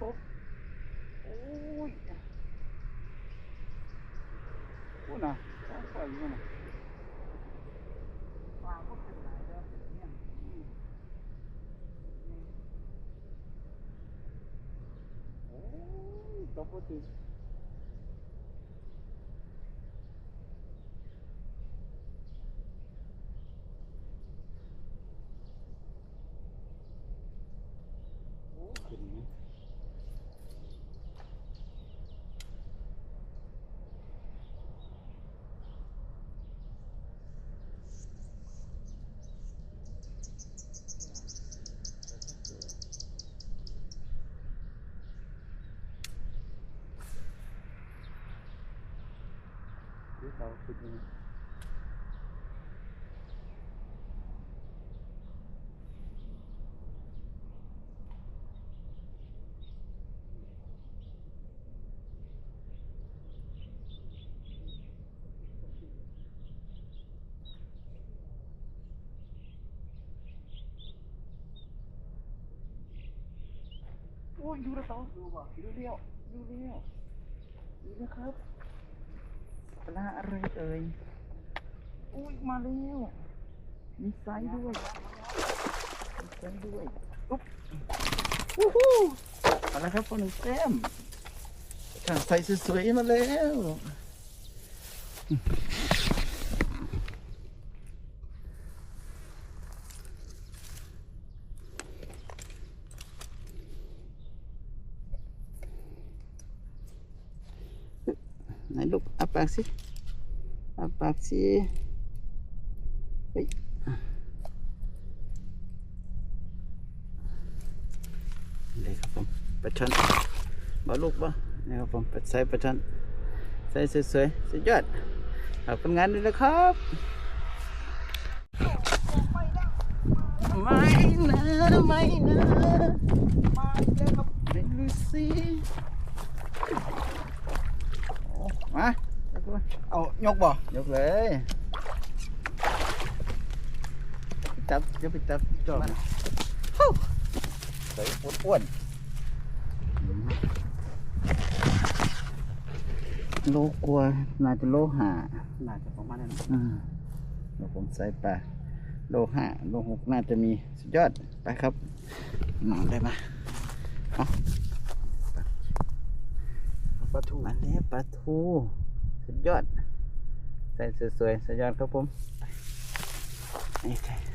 ผมโอ้ยพูดนะต้องปล่อยมันนะปลาก็เป็นหลายแล้วเนี่ยอืมนี่โอ้ยตบปก ดูเขาขึ้นยังไงโอ้ยดูแล้ว ปลาอะไรเอ่ย อุ้ยมาแล้วมีไซส์ด้วยมีไซส์ด้วยอุ๊บวู้ฮู้มาแล้วครับคนหนึ่งแต้มทางไซส์สวยๆมาแล้ว ไหนลูกอาปากสิอาปากสิเฮ้ยเลยครับผมปลาช่อนบาลูกบ่นี่ครับผมปลาใส่ปลาช่อนใส่สวยๆสุดยอดขอบคุณงานด้วยนะครับไม่นะไม่นะมาอีกแล้วครับไม่รู้สิโอ้มาแล้วก็ เอายกบ่ยกเลยจับเดี๋ยวไปจับจอบมันฮู้ใส่อ้วนๆโลกลัวน่าจะโลหะน่าจะประมาณนั้นอ่าเดี๋ยวผมใส่ปลาโลห้าโลหกน่าจะมีสุดยอดไปครับหนอนได้ไหมเอาปลาทูอันนี้ปลาทู สุดยอด ใส่สวยๆสุดยอดครับผมนี่ใช่